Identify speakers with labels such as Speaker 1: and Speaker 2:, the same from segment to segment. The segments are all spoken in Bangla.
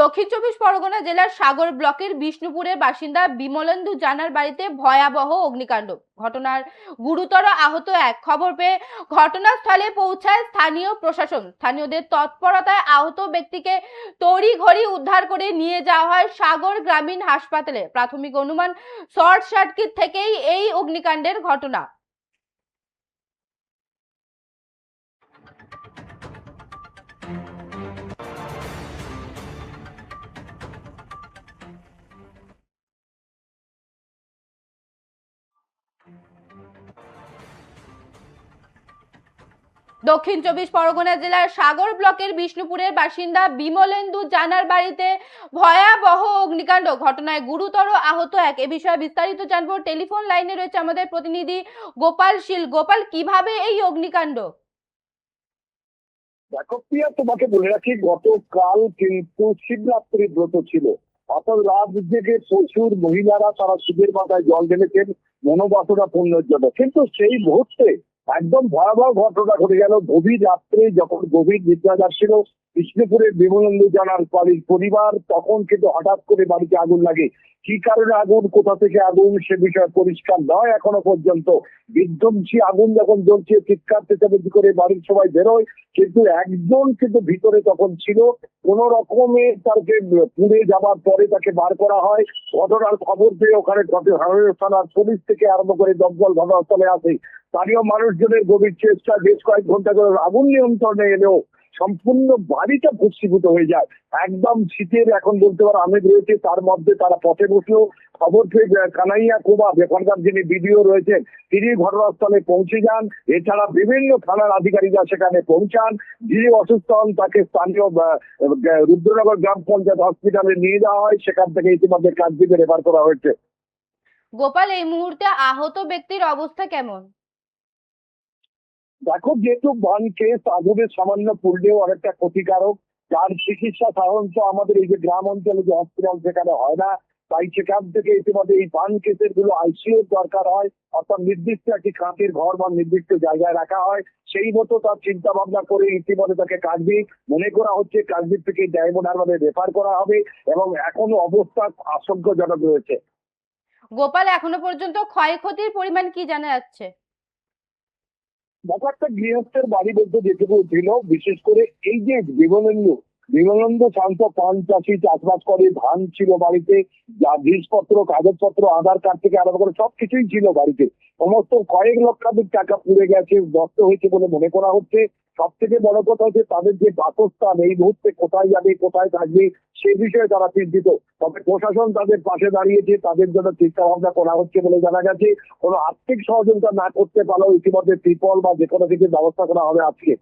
Speaker 1: দক্ষিণ চব্বিশ পরগনা জেলার সাগর ব্লকের বিষ্ণুপুরের বাসিন্দা বিমলেন্দু জানার বাড়িতে ভয়াবহ অগ্নিকাণ্ড। ঘটনার গুরুতর আহত এক। খবর পেয়ে ঘটনাস্থলে পৌঁছায় স্থানীয় প্রশাসন। স্থানীয়দের তৎপরতায় আহত ব্যক্তিকে তড়িঘড়ি উদ্ধার করে নিয়ে যাওয়া হয় সাগর গ্রামীণ হাসপাতালে। প্রাথমিক অনুমান শর্ট সার্কিট থেকেই এই অগ্নিকাণ্ডের ঘটনা। দক্ষিণ চব্বিশ পরগনা জেলার সাগর ব্লকের বিষ্ণুপুরের বাসিন্দা বিমলেন্দু জানার বাড়িতে ভয়াবহ অগ্নিকাণ্ড। ঘটনায় গুরুতর আহত এক। এ বিষয়ে বিস্তারিত জানব। টেলিফোন লাইনে রয়েছে আমাদের প্রতিনিধি গোপাল শীল। গোপাল, কীভাবে এই অগ্নিকাণ্ড?
Speaker 2: দেখো তোমাকে বলে রাখি, গতকাল কিন্তু শিবরাত্রি ব্রত ছিল। অর্থাৎ রাত জেগে প্রচুর মহিলারা তারা শিবের মাথায় জল ঢেলেছেন, মনোবাসনা পূর্ণের জন্য। কিন্তু সেই মুহূর্তে একদম ভয়াবহ ঘটনা ঘটে গেল। গভীর রাত্রে যখন গভীর নিদ্রা যাচ্ছিল, বিষ্ণুপুরের বিমলেন্দু জানার বাড়ির পরিবার তখন কিন্তু হঠাৎ করে বাড়িতে আগুন লাগে। কি কারণে আগুন? কোথা থেকে আগুন? সে বিষয়ে পরিষ্কার নয় এখনও পর্যন্ত। বিধ্বংসী আগুন যখন জ্বলছে, চিৎকার চেঁচামেচি করে বাড়ির সবাই বেরোয়। কিন্তু একজন কিন্তু ভিতরে তখন ছিল। কোন রকমে তাকে পুড়ে যাবার পরে তাকে বার করা হয়। ঘটনার খবর পেয়ে ওখানে ঘটনা থানার পুলিশ থেকে আরম্ভ করে দমকল ঘটনাস্থলে আসে। স্থানীয় মানুষজনের গভীর চেষ্টা বেশ কয়েক ঘণ্টা ধরে আগুন নিয়ন্ত্রণে এলেও সম্পূর্ণ বাড়িটা ভস্মীভূত হয়ে যায়। একদম শীতের এখন বলতে পারো আমেজ রয়েছে, তার মধ্যে তারা পথে বসল খবর পেয়ে কানাইয়া কোবা এখানকার যিনি বিডিও রয়েছেন, তিনি ঘটনাস্থলে পৌঁছে যান। এছাড়া বিভিন্ন থানার আধিকারিকরা সেখানে পৌঁছান। যিনি অসুস্থ হন, তাকে স্থানীয় রুদ্রনগর গ্রাম পঞ্চায়েত হসপিটালে নিয়ে যাওয়া হয়। সেখান থেকে ইতিমধ্যে কাজদিকে রেফার করা হয়েছে।
Speaker 1: গোপাল, এই মুহূর্তে আহত ব্যক্তির অবস্থা কেমন?
Speaker 2: দেখো, যেহেতু বান কেস আগুনের সামান্য পড়লেও অনেকটা ক্ষতিকারক, যার চিকিৎসা সাধারণত আমাদের এই যে গ্রাম অঞ্চলে যে হসপিটাল সেখানে হয় না, তাই সেখান থেকে ইতিমধ্যে এই বান কেসেরগুলো আইসিইউ দরকার হয়, অর্থাৎ নির্দিষ্ট একটি কাঁচের ঘর বা নির্দিষ্ট জায়গায় রাখা হয়, সেই মতো তার চিন্তা ভাবনা করে ইতিমধ্যে তাকে কাকদ্বীপ মনে করা হচ্ছে কাকদ্বীপ থেকে ডায়মন্ড হারবারে রেফার করা হবে, এবং এখনও অবস্থা আশঙ্কাজনক রয়েছে।
Speaker 1: গোপাল, এখনও পর্যন্ত ক্ষয়ক্ষতির পরিমাণ কি জানা যাচ্ছে?
Speaker 2: ব্যাপারটা গৃহস্থের বাড়ি বলতে যেটুকু ছিল বিশেষ করে এই যে বিমলেন্দু বিমলেন্দু শান্ত পান চাষি চাষবাস করে, ধান ছিল বাড়িতে, যা জিনিসপত্র, কাগজপত্র, আধার কার্ড থেকে আলাদা করে সবকিছুই ছিল বাড়িতে। সমস্ত কয়েক লক্ষাধিক টাকা পুড়ে গেছে, নষ্ট হয়েছে বলে মনে করা হচ্ছে। সব থেকে বড় কথা হচ্ছে তাদের যে বাসস্থান, এই মুহূর্তে কোথায় যাবে, কোথায় থাকবে, সে বিষয়ে তারা চিন্তিত তবে প্রশাসন তাদের পাশে দাঁড়িয়েছে, তাদের জন্য চিন্তা ভাবনা করা হচ্ছে বলে জানা গেছে কোনো আর্থিক সহযোগিতা না করতে পারলেও ইতিমধ্যে ত্রিপল বা যে কোনো কিছু ব্যবস্থা করা হবে আজকে।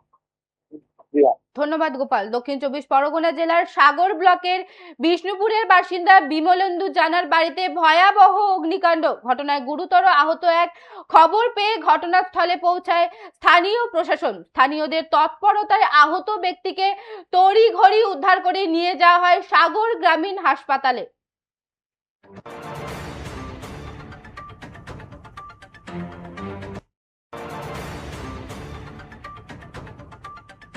Speaker 1: ধন্যবাদ, গোপাল। দক্ষিণ চব্বিশ পরগনা জেলার সাগর ব্লকের বিষ্ণুপুরের বাসিন্দা বিমলেন্দু জানার বাড়িতে ভয়াবহ অগ্নিকাণ্ড। ঘটনায় গুরুতর আহত এক খবর পেয়ে ঘটনাস্থলে পৌঁছায় স্থানীয় প্রশাসন। স্থানীয়দের তৎপরতায় আহত ব্যক্তিকে তড়িঘড়ি উদ্ধার করে নিয়ে যাওয়া হয় সাগর গ্রামীণ হাসপাতালে।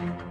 Speaker 1: Thank you.